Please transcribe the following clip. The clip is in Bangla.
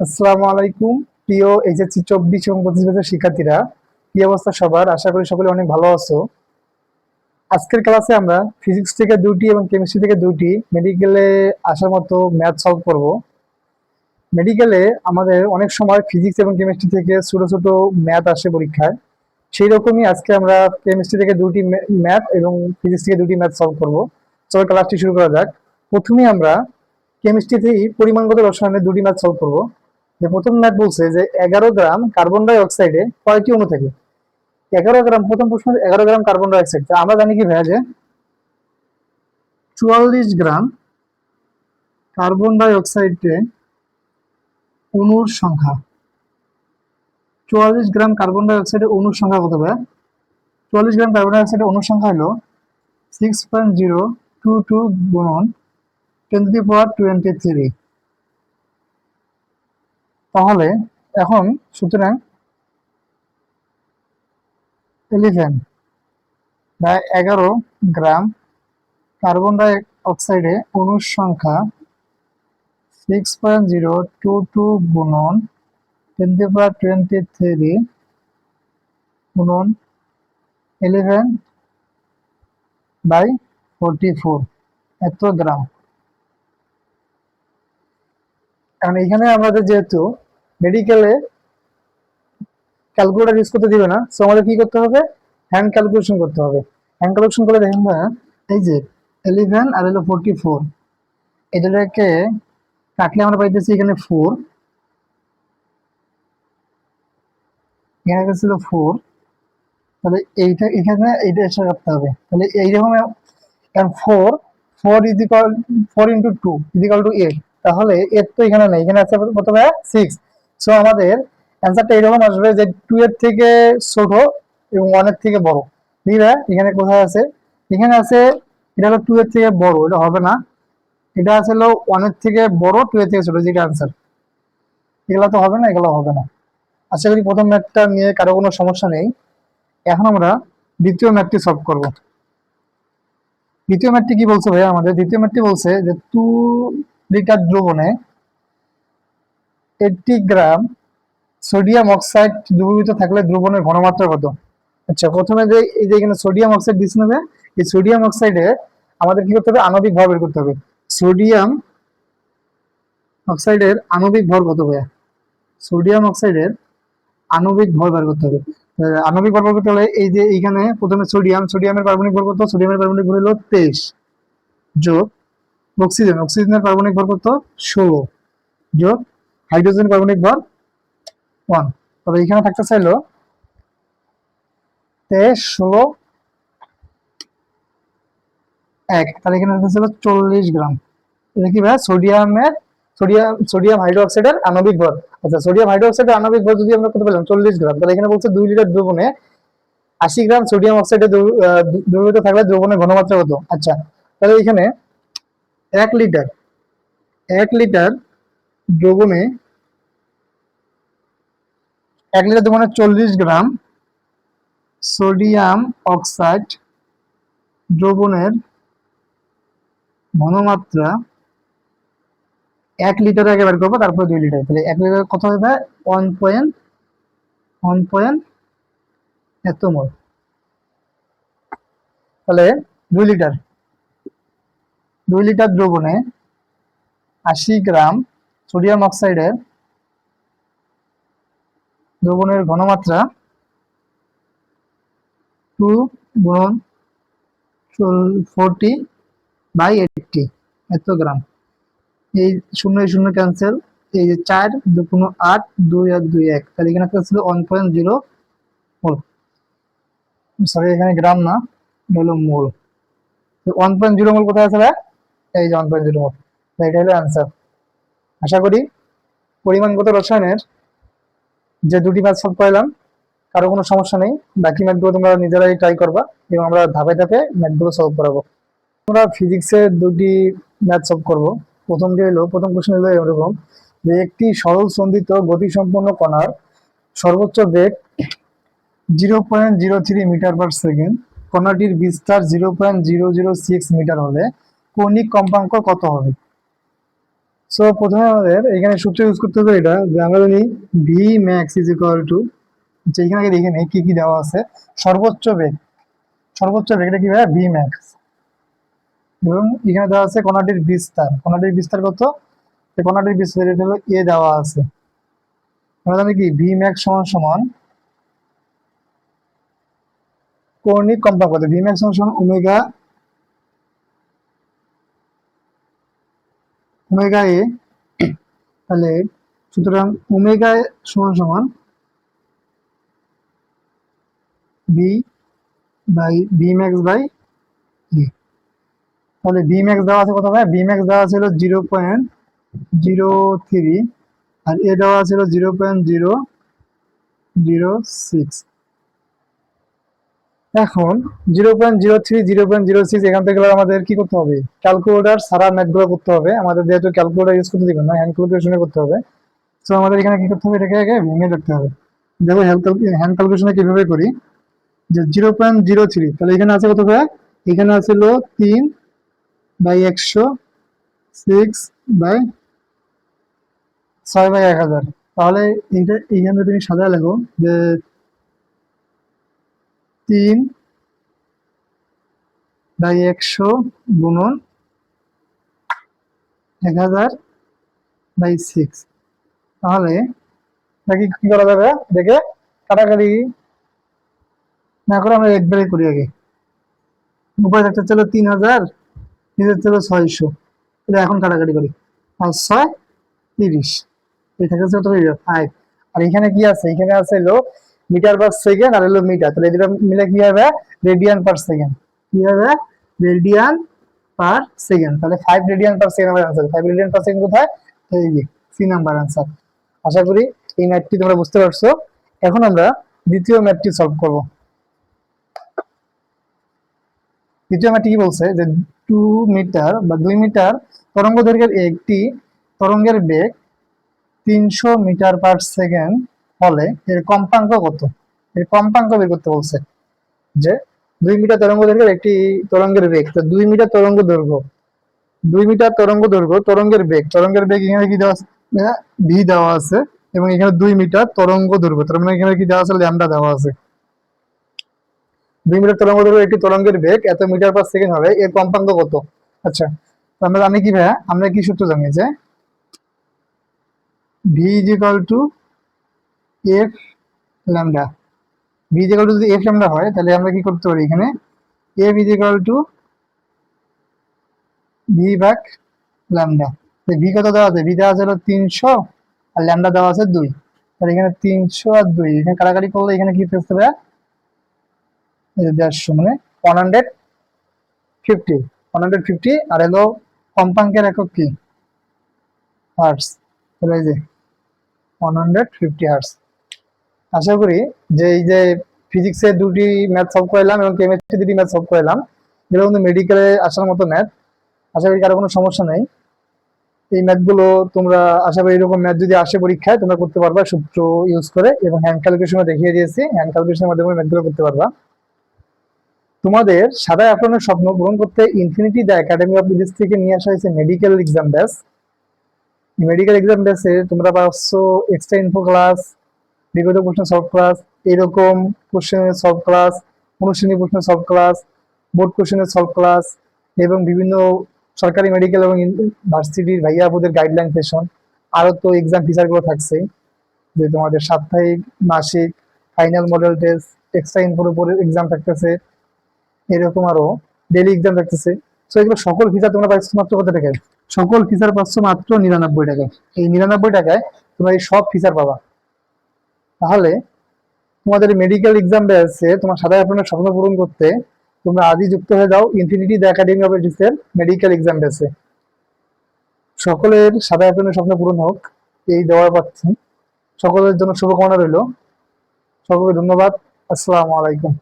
আসসালামু আলাইকুম, প্রিয় এইচএসসি চব্বিশ এবং পঁচিশ বছর শিক্ষার্থীরা। কি অবস্থা সবার? আশা করি সকলে অনেক ভালো আছো। আজকের ক্লাসে আমরা ফিজিক্স থেকে দুটি এবং কেমিস্ট্রি থেকে দুটি মেডিকেলে আসার মতো ম্যাথ সলভ করব। মেডিকেলে আমাদের অনেক সময় ফিজিক্স এবং কেমিস্ট্রি থেকে ছোট ছোট ম্যাথ আসে পরীক্ষায়। সেই রকমই আজকে আমরা কেমিস্ট্রি থেকে দুটি ম্যাথ এবং ফিজিক্স থেকে দুটি ম্যাথ সলভ করব। চলো ক্লাসটি শুরু করা যাক। প্রথমে আমরা কেমিস্ট্রি থেকে পরিমাণগত রসায়নের দুটি ম্যাথ সলভ করব। যে প্রথম ম্যাথ বলছে যে এগারো গ্রাম কার্বন ডাই অক্সাইডে কয়টি অণু থাকে? এগারো গ্রাম, প্রথম প্রশ্ন, এগারো গ্রাম কার্বন ডাই অক্সাইড আমরা জানি কি ভাইয়া যে চুয়াল্লিশ গ্রাম কার্বন ডাই অক্সাইডে অণুর সংখ্যা। চুয়াল্লিশ গ্রাম কার্বন ডাই অক্সাইডের অণুর সংখ্যা কত ভাইয়া? চুয়াল্লিশ গ্রাম কার্বন ডাই অক্সাইডের অণুর সংখ্যা হলো six point zero two two গুণন টেন টু টোয়েন্টি থ্রি তাহলে এখন সুতরাং ইলেভেন বা এগারো গ্রাম কার্বন ডাই অক্সাইডে অণুর সংখ্যা six point zero two two গুণন টোয়েন্টি পাওয়ার টোয়েন্টি থ্রি গুণন ইলেভেন বাই ফোরটি ফোর এত গ্রাম। কারণ এখানে আমাদের যেহেতু মেডিকেলে ক্যালকুলেটার ইউজ করতে দিবে না। সো আমাদের কি করতে হবে? হ্যান্ড ক্যালকুলেশন করতে হবে। হ্যান্ড ক্যালকুলেশন করলে দেখেন ভাইয়া, এই যে ইলেভেন আর হলো ফোরটি ফোর এটাকে কাটলে আমরা পাইতেছি এখানে ফোর এখানে ছিল ফোর তাহলে এইটা এখানে এইটা এসে রাখতে হবে। তাহলে এইরকম four four is equal four into two is equal two eight তাহলে এর তো এখানে নেই এখানে আছে প্রথমে সিক্স সো আমাদের অ্যান্সারটা এরকম আসবে যে টু এর থেকে ছোট এবং ওয়ানের থেকে বড়। আছে এখানে কোথায় আছে? এখানে আছে, এটা হলো টু এর থেকে বড়, এটা হবে না। এটা আছে হলো ওয়ানের থেকে বড় টু এর থেকে ছোট, যেটা অ্যান্সার এগুলো তো হবে না, এগুলো হবে না। আশা করি প্রথম ম্যাথটা নিয়ে কারও কোনো সমস্যা নেই। এখন আমরা দ্বিতীয় ম্যাথটি সলভ করব। দ্বিতীয় ম্যাথটি কি বলছে ভাইয়া আমাদের? দ্বিতীয় ম্যাথটি বলছে যে টু লিটার দ্রবণে এইটটি গ্রাম সোডিয়াম অক্সাইড দ্রবীভূত থাকলে দ্রবণের ঘনমাত্রা কত? আচ্ছা প্রথমে যে এই যে এখানে সোডিয়াম অক্সাইড দিচ্ছে না, এই সোডিয়াম অক্সাইডে আমাদের কি করতে হবে? আণবিক ভর বের করতে হবে। সোডিয়াম অক্সাইডের আণবিক ভর কত ভাইয়া? সোডিয়াম অক্সাইডের আণবিক ভর বের করতে হবে। আণবিক ভর বের করতে হলে এই যে এইখানে প্রথমে সোডিয়াম, সোডিয়ামের পারমাণবিক ভর কত? সোডিয়ামের পারমাণবিক ভর হলো তেইশ যোগ অক্সিজেন। অক্সিজেনের পারমাণবিক ভর কত? ষোলো যোগ হাইড্রোজেন পারমাণবিক ভর ওয়ান। তবে এখানে থাকতে চাইলো তেইশ ষোলো এক। তাহলে এখানে থাকতে ছিল চল্লিশ গ্রাম। এটা কি ভাই সোডিয়ামের সোডিয়াম সোডিয়াম হাইড্রোক্সাইডের আণবিক ভর আচ্ছা সোডিয়াম হাইড্রোক্সাইডের আণবিক ভর যদি আমরা কত পেলাম চল্লিশ গ্রাম। তাহলে এখানে বলছে দুই লিটার দ্রবণে আশি গ্রাম সোডিয়াম অক্সাইডে দ্রবীভূত থাকলে দ্রবণের ঘনমাত্রা কত? আচ্ছা তাহলে এখানে এক লিটার এক লিটার দ্রবণে এক লিটার দ্রবণে চল্লিশ গ্রাম সোডিয়াম অক্সাইড দ্রবণের ঘনমাত্রা এক লিটার আগে বের করব, তারপরে দুই লিটার। তাহলে এক লিটার কত হবে ওয়ান পয়েন্ট ওয়ান পয়েন্ট এত মোল। তাহলে দুই লিটার দুই লিটার দ্রবণে আশি গ্রাম সোডিয়াম অক্সাইডের দ্রবণের ঘনমাত্রা টু গুণন ফোরটি বাই এইটটি, এত গ্রাম। এই শূন্য শূন্য ক্যান্সেল এই যে চার দু পনেরো আট দুই আর দুই এক, তাহলে এখানে একটা ছিল one point zero mole sorry এখানে গ্রাম না হলো mole one point zero mole কোথায় আছে? এই যে ওয়ান পয়েন্ট জিরো মোল এটা হলো অ্যান্সার আশা করি পরিমাণগত রসায়নের যে দুটি ম্যাথ সলভ করলাম কারও কোনো সমস্যা নেই। বাকি ম্যাথগুলো তোমরা নিজেরাই ট্রাই করবা এবং আমরা ধাপে ধাপে ম্যাথগুলো সলভ করাবো। আমরা ফিজিক্সের দুটি ম্যাথ সলভ করব। প্রথমটি হলো, প্রথম প্রশ্ন হলো এরকম, যে একটি সরল সন্ধিত গতিসম্পন্ন কণার সর্বোচ্চ বেগ zero point zero three metre per second কণাটির বিস্তার zero point zero zero six metre হলে কৌণিক কম্পাঙ্ক কত হবে? সো প্রথমে আমাদের এখানে সূত্র ইউজ করতে হবে এটা, যে আমরা জানি v max is equal to যে এখানে আগে দেখে নেই, কি কি দেওয়া আছে। সর্বোচ্চ বেগ। সর্বোচ্চ বেগ এটা কি ভাই ভি ম্যাক্স এবং এখানে দেওয়া আছে কণাটির বিস্তার। কণাটির বিস্তার কত? কণাটির বিস্তার এটা হলো এ দেওয়া আছে। আমরা জানি কি? ভি ম্যাক্স সমান সমান কৌণিক কম্পাঙ্ক। ভি ম্যাক্স সমান সমান ওমেগা ওমেগা এ, তাহলে সুতরাং ওমেগা সমান সমান b by b max by e তাহলে বি ম্যাক্স দেওয়া আছে কত ভাই? বি ম্যাক্স দেওয়া ছিল জিরো পয়েন্ট জিরো থ্রি, আর এ দেওয়া ছিল zero point zero zero six. এখন zero point zero three zero point zero six এখান থেকে আমাদের কি করতে হবে? ক্যালকুলেটার সারা ম্যাথগুলো করতে হবে। আমাদের যেহেতু ক্যালকুলেটার ইউজ করতে দিবেন না হ্যান্ড ক্যালকুলেশনে করতে হবে। তো আমাদের এখানে কি করতে হবে? এটাকে আগে ভেঙে রাখতে হবে। দেখো হ্যান্ড ক্যালকুলেশনে কীভাবে করি? যে জিরো পয়েন্ট জিরো থ্রি তাহলে এখানে আছে কত ভাই এখানে আছে হলো তিন বাই একশো সিক্স বাই ছয় বাই এক হাজার। তাহলে এইটা এইখানে তুমি সাদা লেখো যে তিন বাই একশো গুণন এক হাজার বাই সিক্স। তাহলে কি করা যাবে? দেখে কাটাকাটি না করে আমরা একবারে করি আগে। উপরে একটা ছিল তিন হাজার নিচের ছিল ছয়শো। এটা এখন কাটাকাটি করি। আর ছয় তিরিশ। এটা হচ্ছে ফাইভ আর এখানে কি আছে? এখানে আছে হলো মিটার পার সেকেন্ড আর হলো মিটার। তাহলে এটা মিলে কি হবে? রেডিয়ান পার সেকেন্ড কি হবে? রেডিয়ান পার সেকেন্ড তাহলে ফাইভ রেডিয়ান পার সেকেন্ড আমার answer five radian per second কোথায়? এই যে সি নাম্বার আনসার আশা করি এই ম্যাথটি তোমরা বুঝতে পারছ। এখন আমরা দ্বিতীয় ম্যাথটি সলভ করব। দ্বিতীয় ম্যাথটি কি বলছে? যে টু মিটার বা দুই মিটার তরঙ্গ দৈর্ঘ্যের একটি তরঙ্গের বেগ তিনশো মিটার পার সেকেন্ড হলে এর কম্পাঙ্ক কত? এর কম্পাঙ্ক বের করতে বলছে যে দুই মিটার তরঙ্গ দৈর্ঘ্যের একটি তরঙ্গের বেগ। তো দুই মিটার তরঙ্গ দৈর্ঘ্য, দুই মিটার তরঙ্গ দৈর্ঘ্য তরঙ্গের বেগ। তরঙ্গের বেগ এখানে কি দেওয়া আছে? ভি দেওয়া আছে এবং এখানে দুই মিটার তরঙ্গ দৈর্ঘ্য, তার মানে এখানে কি দেওয়া আছে? ল্যামডা দেওয়া আছে। দুই মিটার তরঙ্গ দৈর্ঘ্য একটি তরঙ্গের বেগ এত মিটার পার সেকেন্ড হবে, এর কম্পাঙ্ক কত? আচ্ছা আমরা জানি কি ভাইয়া, আমরা কি সূত্র জানি যে v is equal to f lambda v is equal to যদি এফ ল্যামডা হয়, তাহলে আমরা কি করতে পারি এখানে? F is equal to v ভাগ ল্যামডা ভি কত দেওয়া আছে? ভি দেওয়া আছে হলো তিনশো, আর ল্যামডা দেওয়া আছে দুই। তাহলে এখানে তিনশো আর দুই। এখানে কাটাকাটি করলে এখানে কি পেতে হবে দেড়শো মানে one hundred fifty one hundred fifty আর হলো কম্পাঙ্কের একক কি? হার্টস তাহলে এই যে ওয়ান হান্ড্রেড ফিফটি হার্টস আশা করি যে এই যে ফিজিক্সের দুটি ম্যাথ সলভ করলাম এবং কেমিস্ট্রি দুটি ম্যাথ সলভ করলাম যেগুলো কিন্তু মেডিকেলে আসার মতো ম্যাথ আশা করি কারও কোনো সমস্যা নেই। এই ম্যাথগুলো তোমরা, আশা করি এরকম ম্যাথ যদি আসে পরীক্ষায়, তোমরা করতে পারবা সূত্র ইউজ করে এবং হ্যান্ড ক্যালকুলেশনে দেখিয়ে দিয়েছি। হ্যান্ড ক্যালকুলেশনের মাধ্যমে ম্যাথগুলো করতে পারবা। তোমাদের সাদা অ্যাপ্রনের স্বপ্ন পূরণ করতে infinity the academy of physics থেকে নিয়ে আসা হয়েছে medical exam batch medical exam ব্যাসে তোমরা পাচ্ছ এক্সট্রা ইনফো ক্লাস বিগত প্রশ্ন সলভ ক্লাস এরকম কোশ্চেনের সলভ ক্লাস অনুশ্রেণী প্রশ্ন সলভ ক্লাস বোর্ড কোশ্চেনের সলভ ক্লাস এবং বিভিন্ন সরকারি মেডিকেল এবং ভার্সিটির ভাইয়া আপুদের গাইডলাইন সেশন আরও তো এক্সাম ফিচারগুলো থাকছে, যে তোমাদের সাপ্তাহিক, মাসিক ফাইনাল মডেল টেস্ট এক্সট্রা ইনফোর উপরে এক্সাম থাকতেছে, এরকম আরও ডেলি এক্সাম থাকতেছে। তো এগুলো সকল ফিচার তোমরা পাচ্ছ মাত্র কত টাকায়? সকল ফিচার পাচ্ছ মাত্র নিরানব্বই টাকায়। এই নিরানব্বই টাকায় তোমরা এই সব ফিচার পাবা। তাহলে তোমাদের মেডিকেল এক্সাম ব্যাচে তোমার সাদা আপনার স্বপ্ন পূরণ করতে তোমরা আজই যুক্ত হয়ে যাও ইনফিনিটি দ্য একাডেমি অফ এডিসের মেডিকেল এক্সাম ব্যাচে সকলের সাদা আপনার স্বপ্ন পূরণ হোক, এই দেওয়ার পাচ্ছি। সকলের জন্য শুভকামনা রইল। সকলকে ধন্যবাদ। আসসালামু আলাইকুম।